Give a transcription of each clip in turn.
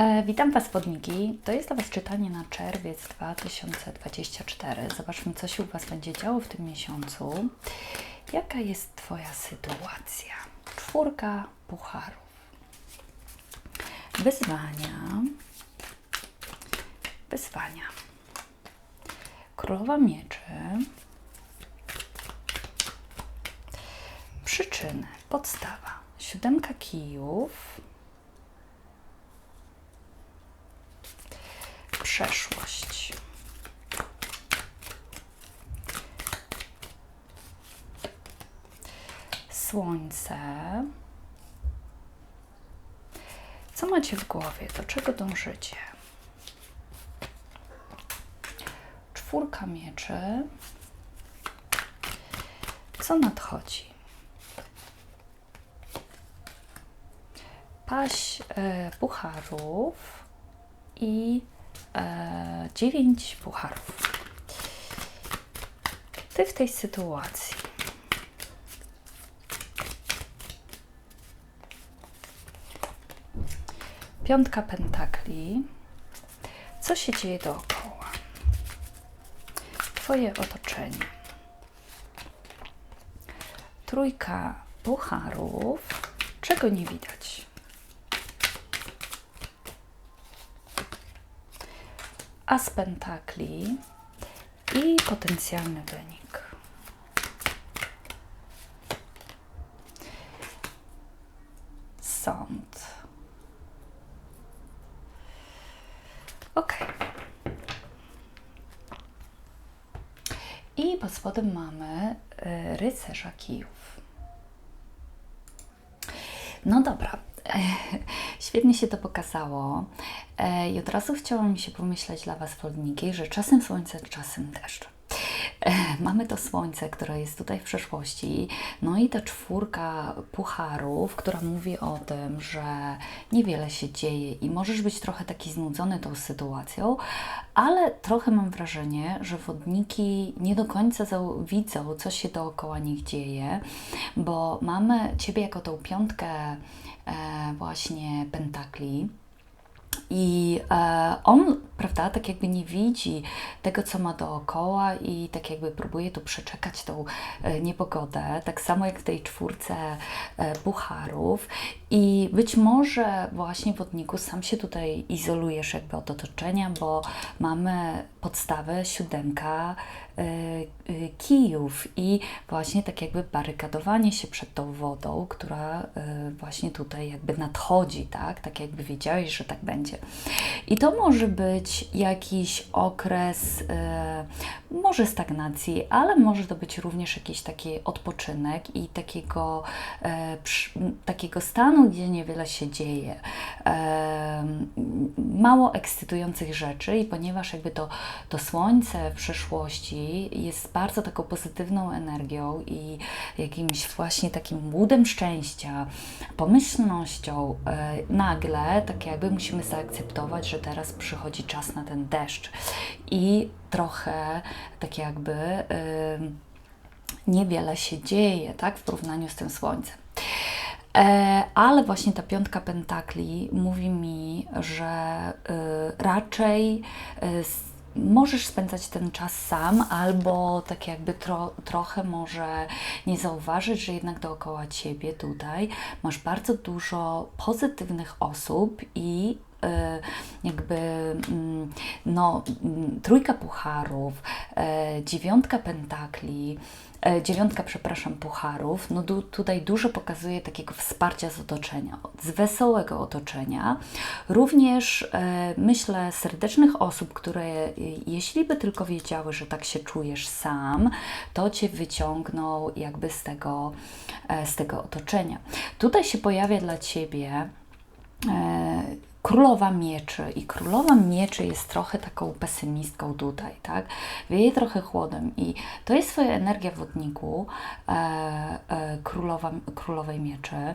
E, witam Was, wodniki. To jest dla Was czytanie na czerwiec 2024. Zobaczmy, co się u Was będzie działo w tym miesiącu. Jaka jest Twoja sytuacja? Czwórka pucharów. Wyzwania. Wyzwania. Królowa mieczy. Przyczyny. Podstawa. Siódemka kijów. Przeszłość. Słońce. Co macie w głowie? Do czego dążycie? Czwórka mieczy. Co nadchodzi? Paść e, pucharów i dziewięć pucharów. Ty w tej sytuacji. Piątka pentakli. Co się dzieje dookoła? Twoje otoczenie. Trójka pucharów. Czego nie widać? As pentakli i potencjalny wynik. Sąd. Ok. I pod spodem mamy y, rycerza kijów. No dobra, świetnie się to pokazało. E, I od razu chciało mi się pomyśleć dla Was, wodniki, że czasem słońce, czasem deszcz. E, mamy to słońce, które jest tutaj w przeszłości, no i ta czwórka pucharów, która mówi o tym, że niewiele się dzieje i możesz być trochę taki znudzony tą sytuacją, ale trochę mam wrażenie, że wodniki nie do końca widzą, co się dookoła nich dzieje, bo mamy Ciebie jako tą piątkę e, właśnie pentakli. I e, on, prawda, tak jakby nie widzi tego, co ma dookoła i tak jakby próbuje tu przeczekać tą e, niepogodę, tak samo jak w tej czwórce e, pucharów. I być może właśnie wodniku sam się tutaj izolujesz jakby od otoczenia, bo mamy podstawę siódemka kijów i właśnie tak jakby barykadowanie się przed tą wodą, która e, właśnie tutaj jakby nadchodzi, tak? Tak jakby wiedziałeś, że tak będzie. I to może być jakiś okres, może stagnacji, ale może to być również jakiś taki odpoczynek i takiego, takiego stanu, gdzie niewiele się dzieje. Mało ekscytujących rzeczy i ponieważ jakby to to słońce w przeszłości jest bardzo taką pozytywną energią i jakimś właśnie takim łudem szczęścia, pomyślnością. E, nagle, tak jakby musimy zaakceptować, że teraz przychodzi czas na ten deszcz i trochę tak jakby niewiele się dzieje, tak, w porównaniu z tym słońcem. E, ale właśnie ta piątka pentakli mówi mi, że raczej możesz spędzać ten czas sam, albo tak jakby tro, trochę może nie zauważyć, że jednak dookoła ciebie tutaj masz bardzo dużo pozytywnych osób i e, jakby mm, no, mm, trójka pucharów, e, dziewiątka pentakli, dziewiątka, przepraszam, pucharów, no du, tutaj dużo pokazuje takiego wsparcia z otoczenia, z wesołego otoczenia. Również e, myślę serdecznych osób, które e, jeśli by tylko wiedziały, że tak się czujesz sam, to Cię wyciągną jakby z tego, e, z tego otoczenia. Tutaj się pojawia dla Ciebie e, królowa mieczy i królowa mieczy jest trochę taką pesymistką tutaj, tak? Wieje trochę chłodem i to jest swoja energia wodniku e, e, królowa, królowej mieczy e,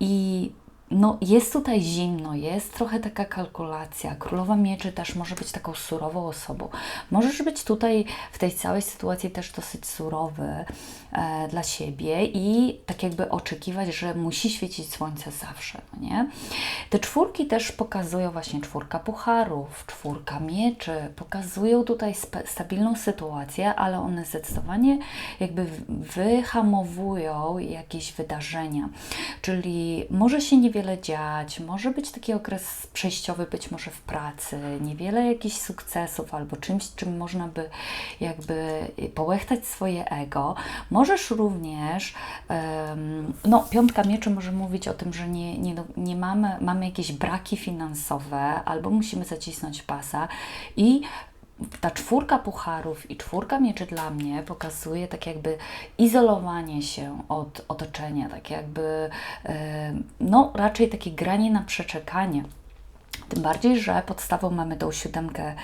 i no, jest tutaj zimno, jest trochę taka kalkulacja. Królowa Mieczy też może być taką surową osobą. Możesz być tutaj w tej całej sytuacji też dosyć surowy e, dla siebie i tak jakby oczekiwać, że musi świecić słońce zawsze, no nie? Te czwórki też pokazują właśnie czwórka pucharów, czwórka mieczy, pokazują tutaj stabilną sytuację, ale one zdecydowanie jakby wyhamowują jakieś wydarzenia. Czyli może się niewiele dziać, może być taki okres przejściowy, być może w pracy, niewiele jakichś sukcesów albo czymś, czym można by jakby połechtać swoje ego. Możesz również, no piątka mieczy może mówić o tym, że nie, nie, nie mamy, mamy jakieś braki finansowe albo musimy zacisnąć pasa i ta czwórka pucharów i czwórka mieczy dla mnie pokazuje tak jakby izolowanie się od otoczenia, tak jakby no raczej takie granie na przeczekanie. Tym bardziej, że podstawą mamy tą siódemkę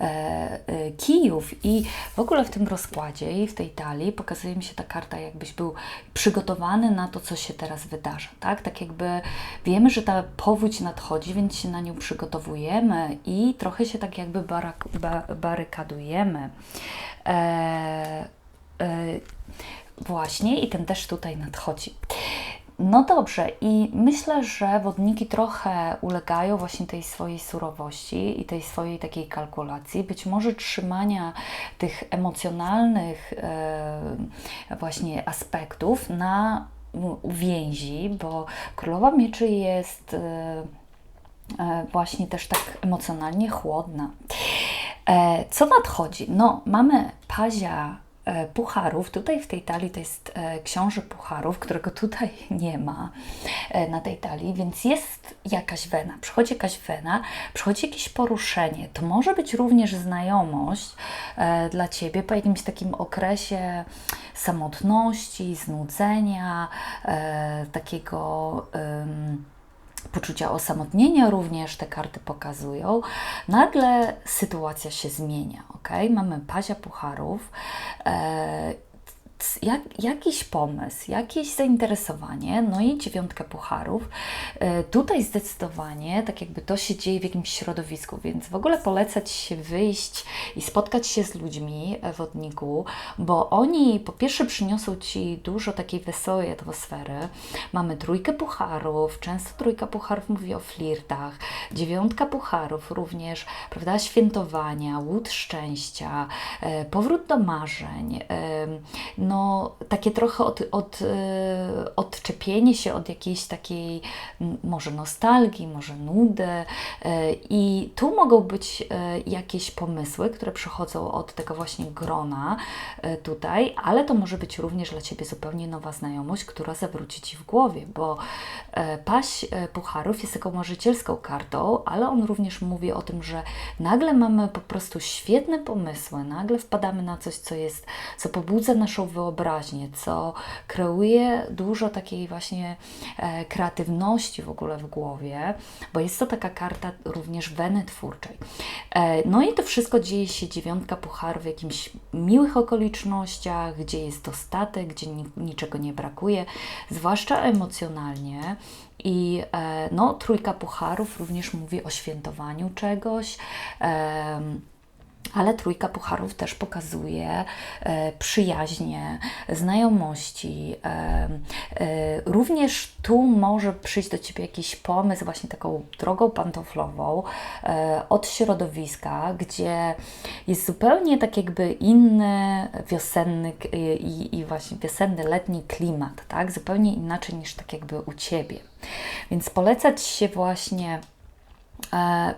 e, e, kijów i w ogóle w tym rozkładzie i w tej talii pokazuje mi się ta karta, jakbyś był przygotowany na to, co się teraz wydarza. Tak, tak jakby wiemy, że ta powódź nadchodzi, więc się na nią przygotowujemy i trochę się tak jakby barak, ba, barykadujemy. E, e, właśnie i ten też tutaj nadchodzi. No dobrze, i myślę, że wodniki trochę ulegają właśnie tej swojej surowości i tej swojej takiej kalkulacji, być może trzymania tych emocjonalnych e, właśnie aspektów na uwięzi, bo królowa mieczy jest e, e, właśnie też tak emocjonalnie chłodna. Co nadchodzi? No, mamy pazia pucharów. Tutaj w tej talii to jest e, książę pucharów, którego tutaj nie ma e, na tej talii, więc jest jakaś wena. Przychodzi jakaś wena, przychodzi jakieś poruszenie. To może być również znajomość dla Ciebie po jakimś takim okresie samotności, znudzenia, takiego poczucia osamotnienia również te karty pokazują, nagle sytuacja się zmienia. ok? Mamy pazia pucharów, e, jak, jakiś pomysł, jakieś zainteresowanie, no i dziewiątkę pucharów. E, tutaj zdecydowanie, tak jakby to się dzieje w jakimś środowisku, więc w ogóle polecać się wyjść i spotkać się z ludźmi w wodniku, bo oni po pierwsze przyniosą Ci dużo takiej wesołej atmosfery. Mamy trójkę pucharów, często trójka pucharów mówi o flirtach, dziewiątka pucharów również, prawda, świętowania, łód szczęścia, e, powrót do marzeń, no, takie trochę od, od, e, odczepienie się od jakiejś takiej może nostalgii, może nudy. E, I tu mogą być e, jakieś pomysły, które przychodzą od tego właśnie grona tutaj, ale to może być również dla Ciebie zupełnie nowa znajomość, która zawróci Ci w głowie, bo paść pucharów jest taką marzycielską kartą, ale on również mówi o tym, że nagle mamy po prostu świetne pomysły, nagle wpadamy na coś, co jest, co pobudza naszą wyobraźnię, co kreuje dużo takiej właśnie e, kreatywności w ogóle w głowie, bo jest to taka karta również weny twórczej. E, no i to wszystko dzieje się dziewiątka pucharów w jakimś miłych okolicznościach, gdzie jest dostatek, gdzie ni niczego nie brakuje, zwłaszcza emocjonalnie. I e, no, trójka pucharów również mówi o świętowaniu czegoś. Ale trójka pucharów też pokazuje e, przyjaźnie, znajomości. E, e, również tu może przyjść do Ciebie jakiś pomysł, właśnie taką drogą pantoflową e, od środowiska, gdzie jest zupełnie tak jakby inny wiosenny i, i właśnie wiosenny, letni klimat, tak? Zupełnie inaczej niż tak jakby u Ciebie. Więc polecać się właśnie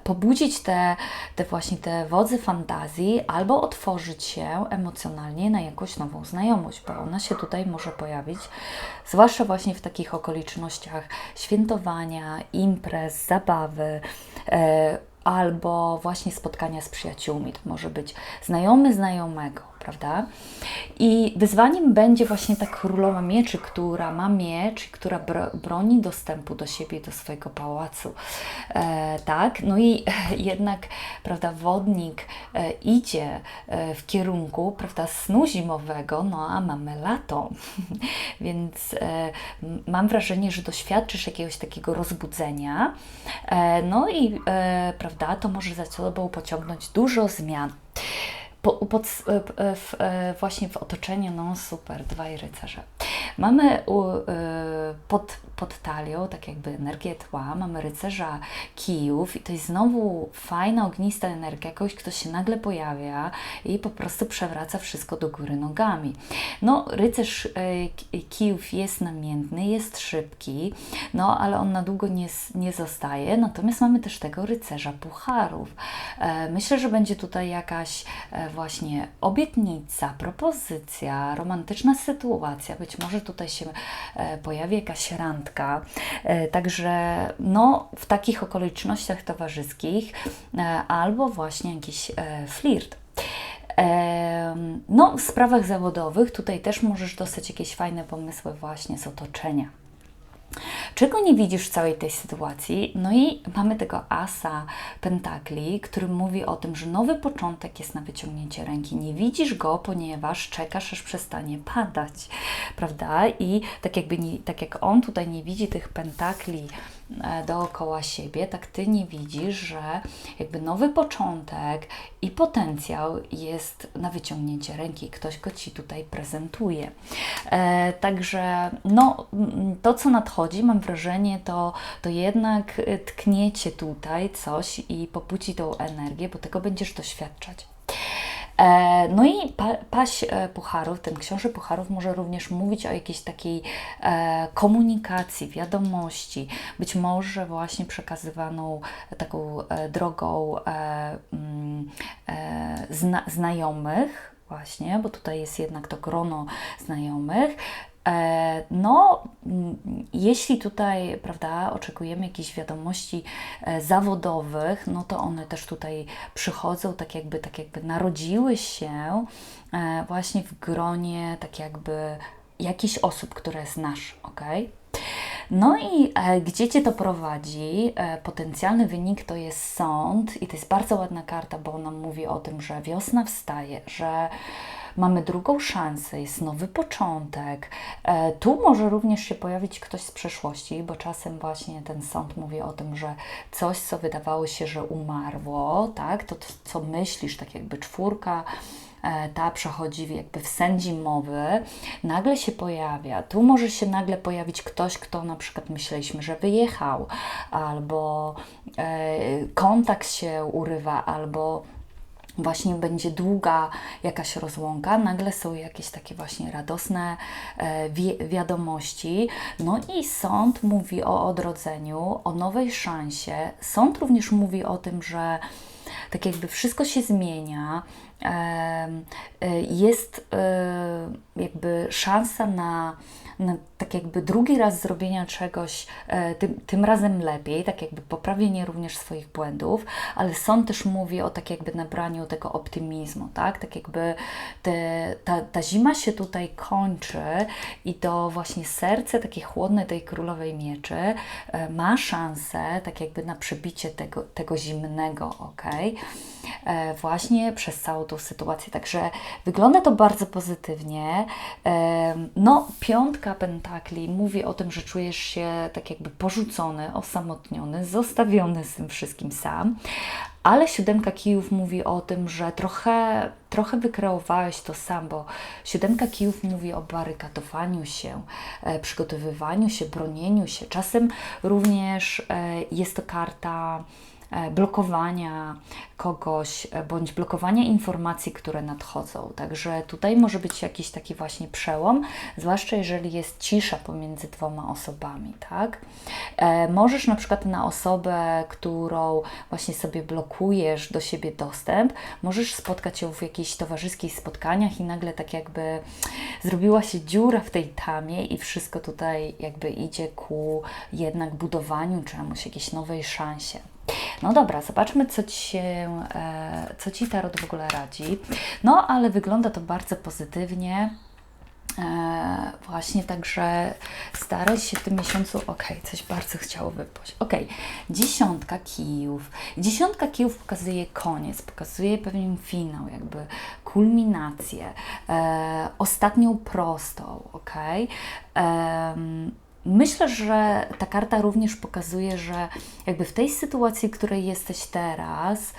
pobudzić te, te właśnie te wodze fantazji albo otworzyć się emocjonalnie na jakąś nową znajomość, bo ona się tutaj może pojawić, zwłaszcza właśnie w takich okolicznościach świętowania, imprez, zabawy, e, albo właśnie spotkania z przyjaciółmi. To może być znajomy znajomego, prawda? I wyzwaniem będzie właśnie ta królowa mieczy, która ma miecz, która broni dostępu do siebie, do swojego pałacu. E, tak, no i jednak, prawda, wodnik e, idzie e, w kierunku, prawda, snu zimowego, no a mamy lato, więc e, mam wrażenie, że doświadczysz jakiegoś takiego rozbudzenia, no i, prawda, to może za sobą pociągnąć dużo zmian. Po, pod, w, e, właśnie w otoczeniu, no super, dwaj rycerze. Mamy u, y, pod, pod talią, tak jakby energię tła, mamy rycerza kijów i to jest znowu fajna, ognista energia, kogoś, kto się nagle pojawia i po prostu przewraca wszystko do góry nogami. No, rycerz y, kijów jest namiętny, jest szybki, no ale on na długo nie, nie zostaje, natomiast mamy też tego rycerza pucharów. E, myślę, że będzie tutaj jakaś e, właśnie obietnica, propozycja, romantyczna sytuacja, być może tutaj się e, pojawi jakaś randka, także no w takich okolicznościach towarzyskich albo właśnie jakiś flirt. No, w sprawach zawodowych tutaj też możesz dostać jakieś fajne pomysły właśnie z otoczenia. Czego nie widzisz w całej tej sytuacji? No i mamy tego asa pentakli, który mówi o tym, że nowy początek jest na wyciągnięcie ręki. Nie widzisz go, ponieważ czekasz, aż przestanie padać, prawda? I tak, jakby nie, tak jak on tutaj nie widzi tych pentakli dookoła siebie, tak ty nie widzisz, że jakby nowy początek i potencjał jest na wyciągnięcie ręki. Ktoś go ci tutaj prezentuje. E, także no, to, co nadchodzi, mam wrażenie, to, to jednak tkniecie tutaj coś i popuci tą energię, bo tego będziesz doświadczać. E, no i pa, paś e, pucharów, ten książę pucharów może również mówić o jakiejś takiej e, komunikacji, wiadomości, być może właśnie przekazywaną taką drogą mm, zna, znajomych, właśnie, bo tutaj jest jednak to grono znajomych, no, mm, jeśli tutaj, prawda, oczekujemy jakichś wiadomości e, zawodowych, no to one też tutaj przychodzą, tak jakby, tak jakby narodziły się e, właśnie w gronie, tak jakby jakichś osób, które znasz, ok? No i e, gdzie Cię to prowadzi? E, potencjalny wynik to jest sąd i to jest bardzo ładna karta, bo ona mówi o tym, że wiosna wstaje, że mamy drugą szansę, jest nowy początek. E, tu może również się pojawić ktoś z przeszłości, bo czasem właśnie ten sąd mówi o tym, że coś, co wydawało się, że umarło, tak, to co myślisz, tak jakby czwórka, e, ta przechodzi jakby w sen zimowy, nagle się pojawia. Tu może się nagle pojawić ktoś, kto na przykład myśleliśmy, że wyjechał, albo e, kontakt się urywa, albo właśnie będzie długa jakaś rozłąka, nagle są jakieś takie właśnie radosne e, wi wiadomości. No i sąd mówi o odrodzeniu, o nowej szansie. Sąd również mówi o tym, że tak jakby wszystko się zmienia, jest e, jakby szansa na na tak jakby drugi raz zrobienia czegoś e, tym, tym razem lepiej, tak jakby poprawienie również swoich błędów, ale sąd też mówi o tak jakby nabraniu tego optymizmu, tak? Tak jakby te, ta, ta zima się tutaj kończy i to właśnie serce takie chłodne tej królowej mieczy e, ma szansę tak jakby na przebicie tego, tego zimnego, ok? E, właśnie przez całą tą sytuację. Także wygląda to bardzo pozytywnie. No, piątka Pentakli mówi o tym, że czujesz się tak jakby porzucony, osamotniony, zostawiony z tym wszystkim sam. Ale siódemka kijów mówi o tym, że trochę, trochę wykreowałeś to sam, bo siódemka kijów mówi o barykadowaniu się, e, przygotowywaniu się, bronieniu się. Czasem również e, jest to karta E, blokowania kogoś e, bądź blokowania informacji, które nadchodzą. Także tutaj może być jakiś taki właśnie przełom, zwłaszcza jeżeli jest cisza pomiędzy dwoma osobami, tak? E, możesz na przykład na osobę, którą właśnie sobie blokujesz do siebie dostęp, możesz spotkać ją w jakichś towarzyskich spotkaniach i nagle tak jakby zrobiła się dziura w tej tamie i wszystko tutaj jakby idzie ku jednak budowaniu czemuś, jakiejś nowej szansie. No dobra, zobaczmy, co Ci, się, e, co Ci Tarot w ogóle radzi. No, ale wygląda to bardzo pozytywnie. E, właśnie, także staraj się w tym miesiącu, ok, coś bardzo chciało wypaść. Ok, dziesiątka kijów. Dziesiątka kijów pokazuje koniec, pokazuje pewien finał, jakby kulminację, e, ostatnią prostą, ok. Myślę, że ta karta również pokazuje, że jakby w tej sytuacji, w której jesteś teraz, y,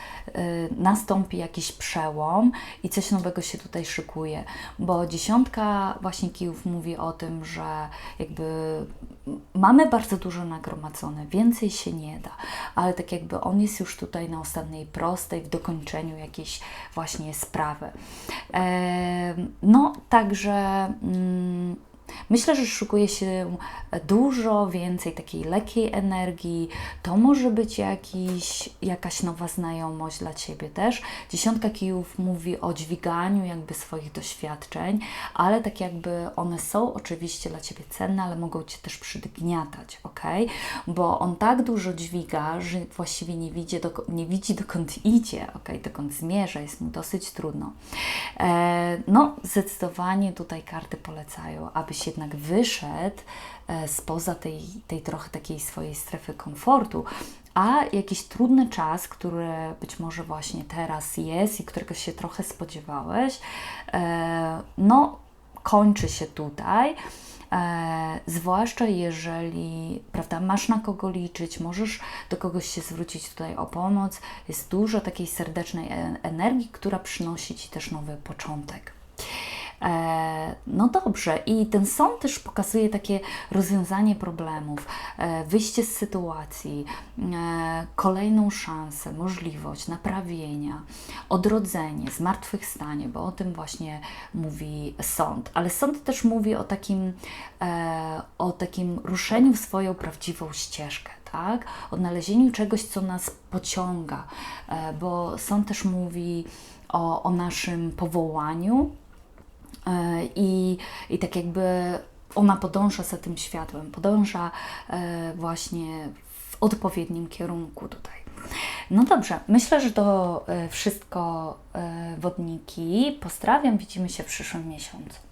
nastąpi jakiś przełom i coś nowego się tutaj szykuje, bo dziesiątka właśnie kijów mówi o tym, że jakby mamy bardzo dużo nagromadzone, więcej się nie da, ale tak jakby on jest już tutaj na ostatniej prostej, w dokończeniu jakiejś właśnie sprawy. E, no, także. Mm, Myślę, że szykuje się dużo więcej takiej lekkiej energii. To może być jakiś, jakaś nowa znajomość dla Ciebie też. Dziesiątka kijów mówi o dźwiganiu jakby swoich doświadczeń, ale tak jakby one są oczywiście dla Ciebie cenne, ale mogą Cię też przydgniatać, ok? Bo on tak dużo dźwiga, że właściwie nie widzi, dok- nie widzi dokąd idzie, ok? Dokąd zmierza, jest mu dosyć trudno. E, no, zdecydowanie tutaj karty polecają, abyś jednak wyszedł e, spoza tej, tej trochę takiej swojej strefy komfortu, a jakiś trudny czas, który być może właśnie teraz jest i którego się trochę spodziewałeś, e, no kończy się tutaj. E, zwłaszcza jeżeli prawda, masz na kogo liczyć, możesz do kogoś się zwrócić tutaj o pomoc. Jest dużo takiej serdecznej energii, która przynosi Ci też nowy początek. E, No dobrze, i ten sąd też pokazuje takie rozwiązanie problemów, e, wyjście z sytuacji, e, kolejną szansę, możliwość naprawienia, odrodzenie, zmartwychwstanie, bo o tym właśnie mówi sąd. Ale sąd też mówi o takim, o takim ruszeniu w swoją prawdziwą ścieżkę. Tak? Odnalezieniu czegoś, co nas pociąga, bo sąd też mówi o, o naszym powołaniu, I, I tak jakby ona podąża za tym światłem, podąża e, właśnie w odpowiednim kierunku tutaj. No dobrze, myślę, że to e, wszystko e, wodniki. Pozdrawiam, widzimy się w przyszłym miesiącu.